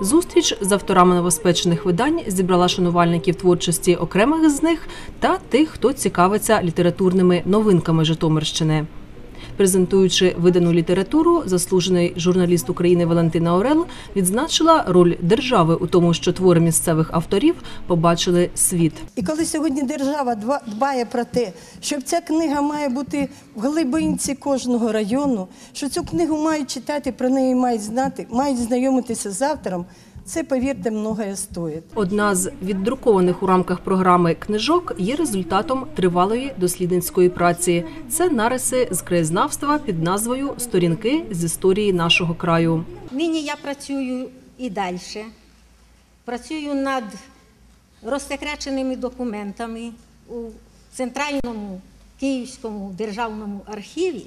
Зустріч з авторами новоспечених видань зібрала шанувальників творчості окремих з них та тих, хто цікавиться літературними новинками Житомирщини. Презентуючи видану літературу, заслужений журналіст України Валентина Орел відзначила роль держави у тому, що твори місцевих авторів побачили світ. І коли сьогодні держава дбає про те, що ця книга має бути в глибинці кожного району, що цю книгу мають читати, про неї мають знати, мають знайомитися з автором, це, повірте, многое стоїть. Одна з віддрукованих у рамках програми книжок є результатом тривалої дослідницької праці. Це нариси з краєзнавства під назвою Сторінки з історії нашого краю. Нині я працюю і далі. Працюю над розсекреченими документами у Центральному Київському державному архіві,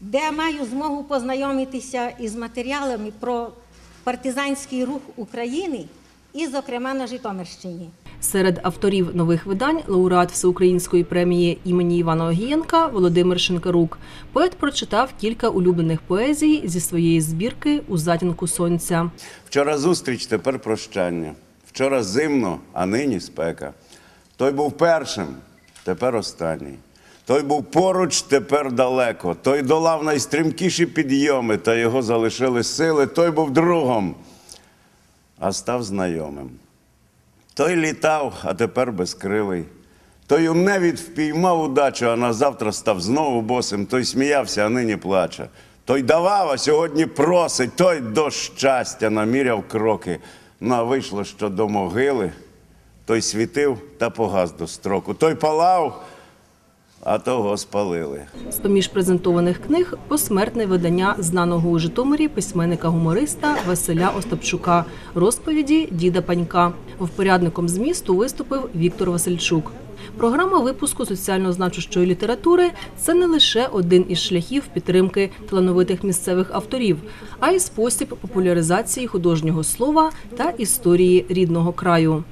де маю змогу познайомитися із матеріалами про партизанський рух України і, зокрема, на Житомирщині. Серед авторів нових видань лауреат всеукраїнської премії імені Івана Огієнка Володимир Шинкарук. Поет прочитав кілька улюблених поезій зі своєї збірки у затінку сонця. Вчора зустріч, тепер прощання. Вчора зимно, а нині спека. Той був першим, тепер останній. Той був поруч, тепер далеко. Той долав найстрімкіші підйоми, та його залишили сили. Той був другом, а став знайомим. Той літав, а тепер безкрилий. Той у небі впіймав удачу, а на завтра став знову босим. Той сміявся, а нині плаче. Той давав, а сьогодні просить. Той до щастя наміряв кроки. Ну, а вийшло, що до могили. Той світив та погас до строку. Той палав, а того спалили. З поміж презентованих книг посмертне видання знаного у Житомирі письменника-гумориста Василя Остапчука розповіді діда Панька. Впорядником змісту виступив Віктор Васильчук. Програма випуску соціально значущої літератури це не лише один із шляхів підтримки талановитих місцевих авторів, а й спосіб популяризації художнього слова та історії рідного краю.